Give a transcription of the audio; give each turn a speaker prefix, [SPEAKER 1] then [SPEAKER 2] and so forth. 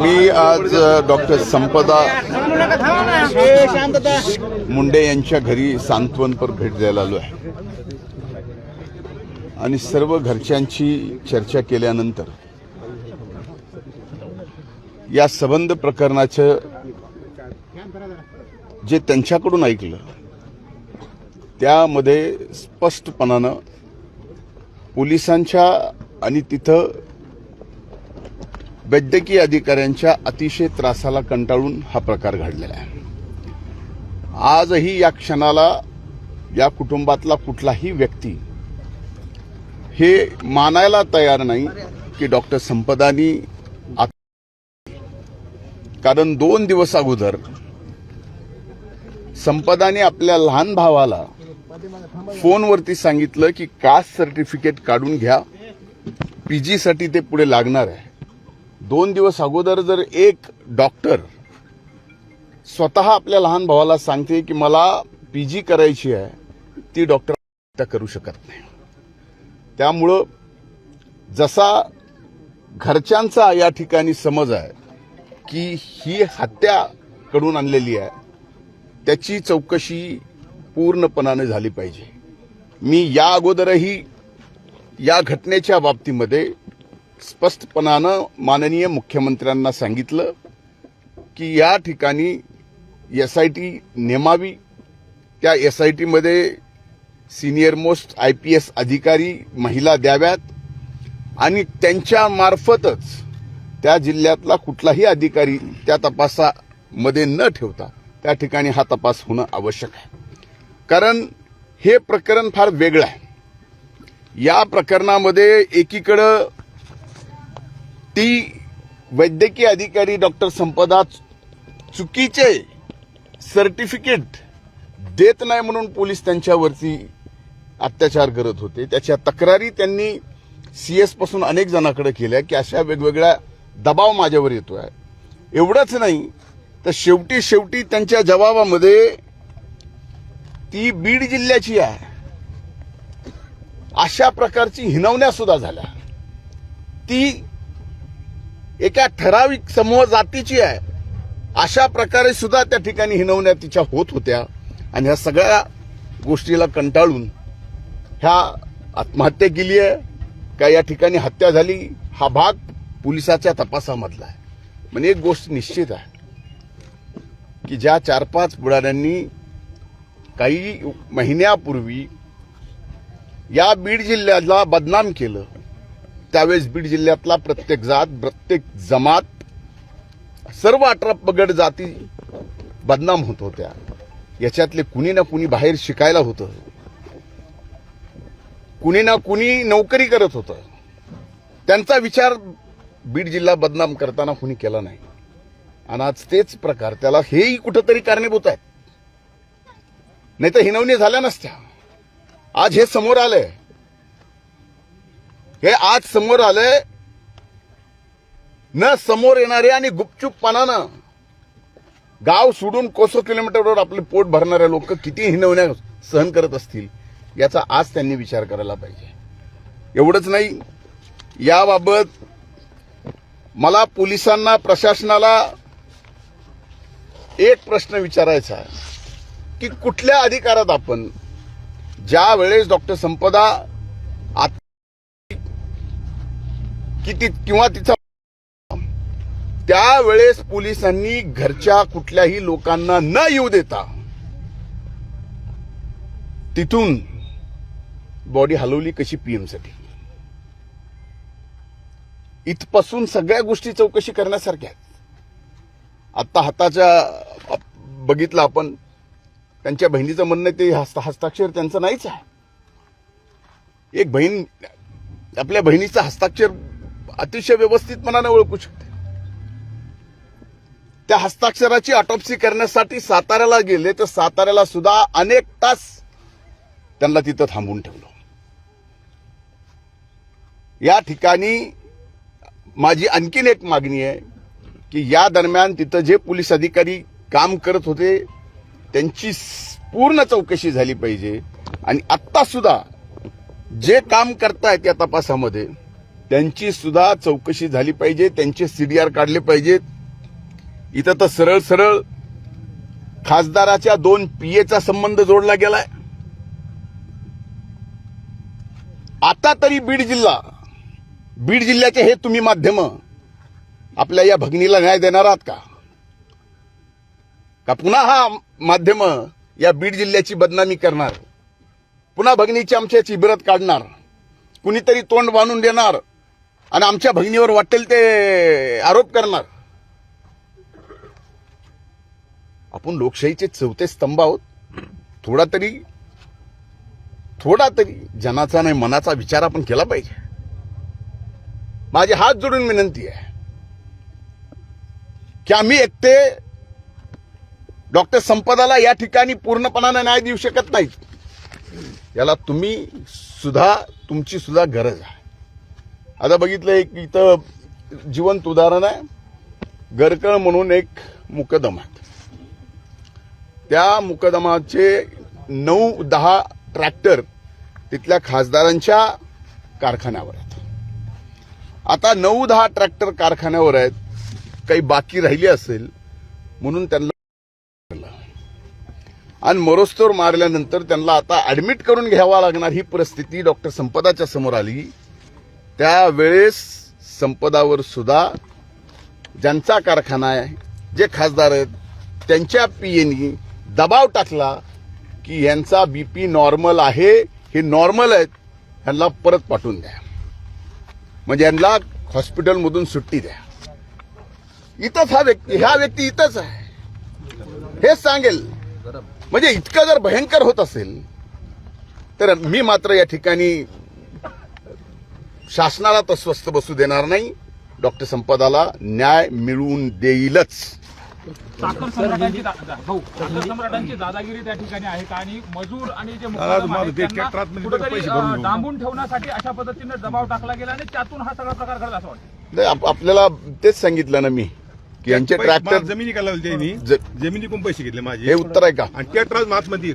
[SPEAKER 1] मी आज डॉक्टर संपदा मुंडे यांच्या घरी सांत्वनपर भेट द्यायला आलो आहे. आणि सर्व घरच्यांची चर्चा केल्यानंतर या संबंध प्रकरणाचं जे त्यांच्याकडून ऐकलं त्यामध्ये स्पष्टपणानं पोलिसांच्या आणि तिथं वैद्यकीय अधिकाऱ्यांच्या अतिशय त्रासाला कंटाळून हा प्रकार घडलेला आहे. आजही या क्षणाला या कुटुंबातला कुठलाही व्यक्ती हे मानायला तयार नाही की डॉक्टर संपदानी कारण दोन दिवस अगोदर संपदाने आपल्या लहान भावाला फोनवरती सांगितलं की कास्ट सर्टिफिकेट काढून घ्या पीजीसाठी ते पुढे लागणार आहे. दोन दिवस अगोदर जर एक डॉक्टर स्वतः आपल्या लहान भावाला सांगते की मला पी जी करायची आहे ती डॉक्टर त्या करू शकत नाही. त्यामुळं जसा घरच्यांचा या ठिकाणी समज आहे की ही हत्या कडून आणलेली आहे त्याची चौकशी पूर्णपणाने झाली पाहिजे. मी या अगोदरही या घटनेच्या बाबतीमध्ये स्पष्टपणानं माननीय मुख्यमंत्र्यांना सांगितलं की या ठिकाणी एस आय टी नेमावी. त्या एस आय टीमध्ये senior most I P S अधिकारी महिला द्याव्यात आणि त्यांच्या मार्फतच त्या जिल्ह्यातला कुठलाही अधिकारी त्या तपासामध्ये न ठेवता त्या ठिकाणी हा तपास होणं आवश्यक आहे. कारण हे प्रकरण फार वेगळं आहे. या प्रकरणामध्ये एकीकडं ती वैद्यकीय अधिकारी डॉक्टर संपदा चुकीचे सर्टिफिकेट देत नाही म्हणून पोलीस त्यांच्यावरती अत्याचार करत होते. त्याच्या तक्रारी त्यांनी सीएसपासून अनेक जणांकडे केल्या की अशा वेगवेगळ्या दबाव माझ्यावर येतो आहे एवढंच नाही तर शेवटी शेवटी त्यांच्या जबाबामध्ये ती बीड जिल्ह्याची आहे. अशा प्रकारची हिनवण्या सुद्धा झाल्या. ती एका ठराविक समूह जातीची आहे. अशा प्रकारे सुद्धा त्या ठिकाणी हिनवण्या तिच्या होत होत्या. आणि ह्या सगळ्या गोष्टीला कंटाळून ह्या आत्महत्या केली आहे. का या ठिकाणी हत्या झाली? हा भाग पोलिसाच्या तपासामधला आहे. म्हणजे एक गोष्ट निश्चित आहे. की ज्या चार पाच बुडाऱ्यांनी काही महिन्यापूर्वी या बीड जिल्ह्याला बदनाम केलं. त्यावेळेस बीड जिल्ह्यातला प्रत्येक जात प्रत्येक जमात सर्व अठरा पगड जाती बदनाम होत होत्या. याच्यातले कुणी ना कुणी बाहेर शिकायला होतं. कुणी ना कुणी नोकरी करत होतं. त्यांचा विचार बीड जिल्हा बदनाम करताना कुणी केला नाही. आणि आज तेच प्रकार त्याला हेही कुठंतरी कारणीभूत आहेत. नाही तर हिनवणी झाल्या नसत्या. आज हे समोर आलंय. हे आज समोर आलंय. न समोर येणारे आणि गुपचूपपणानं गाव सोडून कोसो किलोमीटरवर आपले पोट भरणारे लोक किती हिनवण्या सहन करत असतील याचा आज त्यांनी विचार करायला पाहिजे. एवढंच नाही याबाबत मला पोलिसांना प्रशासनाला एक प्रश्न विचारायचा की कुठल्या अधिकारात आपण ज्या वेळेस डॉक्टर संपदा की किती किंवा तिचा त्यावेळेस पोलिसांनी घरच्या कुठल्याही लोकांना न येऊ देता तिथून बॉडी हलवली कशी पीएमसाठी इथपासून सगळ्या गोष्टी चौकशी करण्यासारख्या आहेत. आत्ता हाताच्या बघितलं आपण त्यांच्या बहिणीचं म्हणणं ते हस्ताक्षर त्यांचं नाहीच आहे. एक बहीण आपल्या बहिणीचं हस्ताक्षर अतिशय व्यवस्थितपणाने ओळखू शकते. त्या हस्ताक्षराची ऑटोप्सी करण्यासाठी साताऱ्याला गेले तर साताऱ्याला सुद्धा अनेक तास त्यांना तिथं थांबून ठेवलं. या ठिकाणी माझी आणखीन एक मागणी आहे की या दरम्यान तिथं जे पोलीस अधिकारी काम करत होते त्यांची पूर्ण चौकशी झाली पाहिजे. आणि आत्ता सुद्धा जे काम करतायत या तपासामध्ये त्यांची सुद्धा चौकशी झाली पाहिजे त्यांचे सीडीआर काढले पाहिजेत. इथं तर सरळ सरळ खासदाराच्या दोन पीएचा संबंध जोडला गेलाय. आता तरी बीड जिल्हा बीड जिल्ह्याचे हे तुम्ही माध्यम आपल्या या भगिनीला न्याय देणार आहात का? का पुन्हा हा माध्यम या बीड जिल्ह्याची बदनामी करणार? पुन्हा भगिनीची आमच्या चिबिरत काढणार? कुणीतरी तोंड बांधून देणार? आणि आमच्या भगिनीवर वाटेल ते आरोप करणार. आपण लोकशाहीचे चौथे स्तंभ आहोत. थोडा तरी थोडा तरी जनाचा नाही मनाचा विचार आपण केला पाहिजे. माझे हात जोडून विनंती आहे की आम्ही एकटे डॉक्टर संपदाला या ठिकाणी पूर्णपणाने न्याय देऊ शकत नाही. याला तुम्ही सुद्धा तुमची सुद्धा गरज आहे. आता बघितलं एक इथं जिवंत उदाहरण आहे. गरकळ म्हणून एक मुकदम आहे. त्या मुकदमाचे नऊ दहा ट्रॅक्टर तिथल्या खासदारांच्या कारखान्यावर आहेत. आता नऊ दहा ट्रॅक्टर कारखान्यावर आहेत. काही बाकी राहिली असेल म्हणून त्यांना आणि मरोस्तोर मारल्यानंतर त्यांना आता ऍडमिट करून घ्यावा लागणार ही परिस्थिती डॉक्टर संपदाच्या समोर आली. त्यावेळेस संपदावर सुद्धा ज्यांचा कारखाना आहे जे खासदार आहेत त्यांच्या पीएनी दबाव टाकला की यांचा बी पी नॉर्मल आहे हे नॉर्मल आहेत यांना परत पाठवून द्या. म्हणजे यांना हॉस्पिटलमधून सुट्टी द्या. इथंच हा व्यक्ती ह्या व्यक्ती इथंच आहे. हेच सांगेल. म्हणजे इतकं जर भयंकर होत असेल तर मी मात्र या ठिकाणी शासनाला तर स्वस्थ बसू देणार नाही. डॉक्टर संपदाला न्याय मिळवून देईलच.
[SPEAKER 2] साखर सम्राटांची दा- दा- भाऊ, साखर सम्राटांची दादागिरी त्या ठिकाणी आहे का? आणि मजूर आणि जे
[SPEAKER 3] दादा,
[SPEAKER 2] मुकादम
[SPEAKER 3] माझं
[SPEAKER 2] आहेत,
[SPEAKER 3] ते
[SPEAKER 2] त्यांना
[SPEAKER 3] ट्रॅक्टरात
[SPEAKER 2] कुठेतरी,
[SPEAKER 3] पैसे भरून
[SPEAKER 2] अं,
[SPEAKER 3] घेऊ.
[SPEAKER 2] डांबून ठेवण्यासाठी अशा पद्धतीने दबाव टाकला गेला आणि त्यातून हा सगळा प्रकार घडला असं वाटतं.
[SPEAKER 1] नाही, आप- आपल्याला तेच सांगितलं ना मी की यांचे ट्रॅक्टर
[SPEAKER 3] जमिनी जमिनी कोण पैसे घेतले माझे.
[SPEAKER 1] हे उत्तर आहे का?
[SPEAKER 3] आणि ट्रॅक्टर आतमध्ये